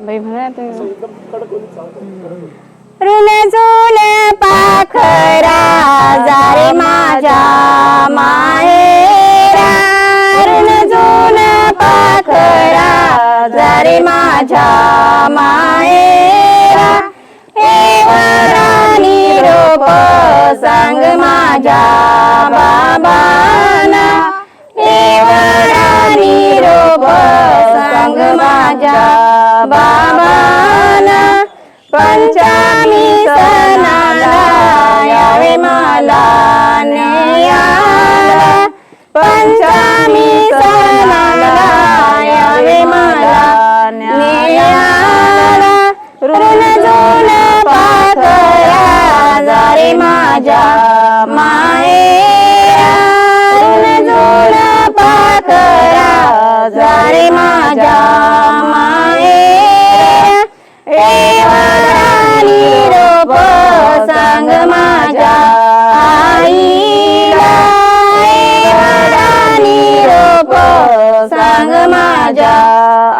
बाई म्हणा पाखरा जारे माझ्या माहेरा ऋण जुन पाखरा जारे माझ्या माहेरा हे निरोप सांग माझ्या बाबांना. हे निरोप सांग माझ्या बाबांना पंचामी सणाला यावे मला न्यायाला पंचामी सणाला यावे मला न्यायाला ऋण जोड पाखरा जारे माझ्या. सांग माझ्या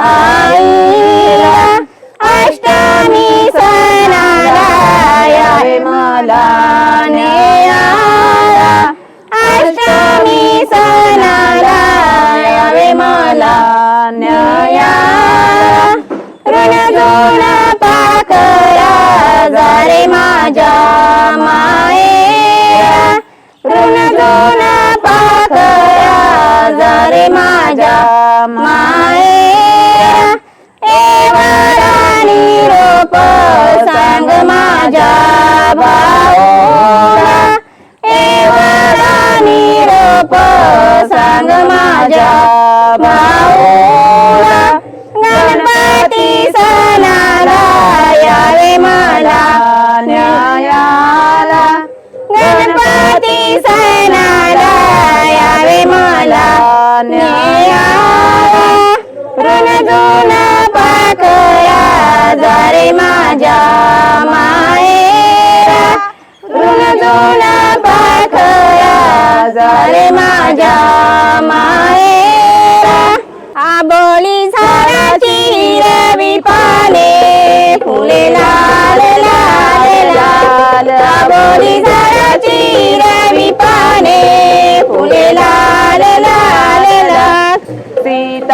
आईला अष्टमी सणाला यावे मला नेयाला अष्टमी सणाला यावे मला न्यायाला ऋण जुन पाकरा जारे माझ्या मायेरा ऋण जुन पाकरा जारे मा मायेरा एवढा निरोप सांग माझ्या भाऊला एवढा सांग माझ्या भाऊला गणपती सणाला यावे मला. न्यायाला. गणपती सणाला यावे मला. पाकया माझ्या मायेरा ऋण जुन पाखया जारे माझ्या मायेरा आबोली झा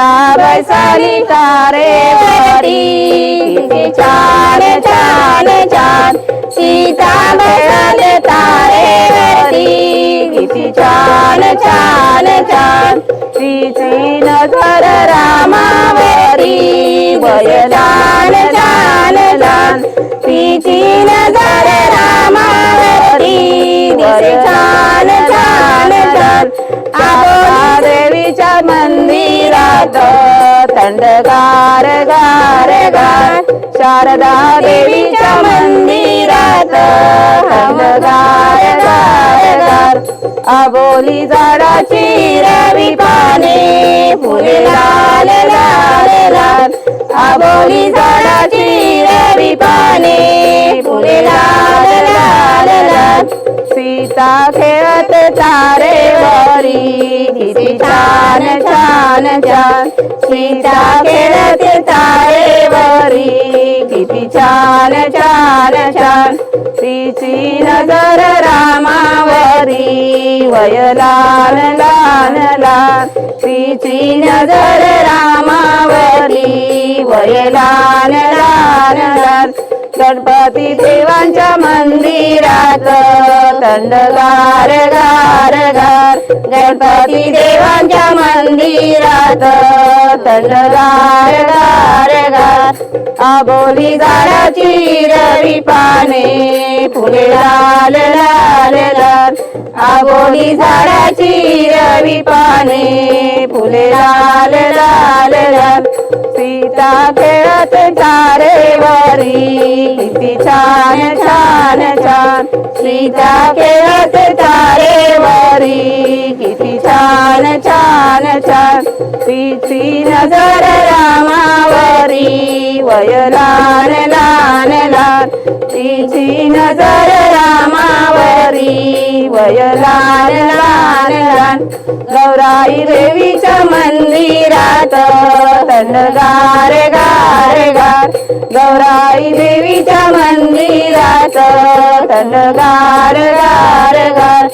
सीता बैसाली तारेवरी किती छान छान छान सीता बैसाली तारेवरी किती छान छान छान तिची नगर रामावरी. वय लाल लाल लाल श्रीची नगर रामावरी. वय छान छान छान आबा देवीच्या गार गार गार. शारदा देवीच्या मंदिरात थंडगार गार गार आबोली झाडाची रवी पाने फुले लाल लाल लाल. आबोली झाडाची रवी पाने फुले लाल लाल लाल. सीता खेळत तारेवरी किती छान छान छान. सीता खेळत तारेवरी. किती छान छान छान. तिची नजर रामावरी. वय लाल लाल. लाल तिची नजर रामावरी. वय लाल लाल. लाल गणपती देवांच्या मंदिरात थंडगार गार गार. गणपती देवांच्या मंदिरात थंडगार आबोली झाडाची रवी पाने. फुले लाल लाल लाल आबोली झाडाची रवी पाने. फुले लाल लाल लाल सीता खेळत तारेवरी किती छान छान छान सीता खेळत तारेवरी. किती छान छान छान तिची नजर रामावरी. वय लाल लहान लहान तिची नजर रामावरी. वय लाल लहान लहान गौराई देवीच्या मंदिरात. तंडगार गार गार. गौराई देवी थंडगार गार गार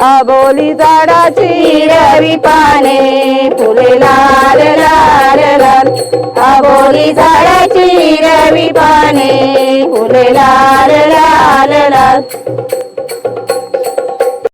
आबोली झाडाची रवी पाने. फुले लाल लाल लाल. आबोली झाडाची रवी पाने. फुले लाल लाल लाल.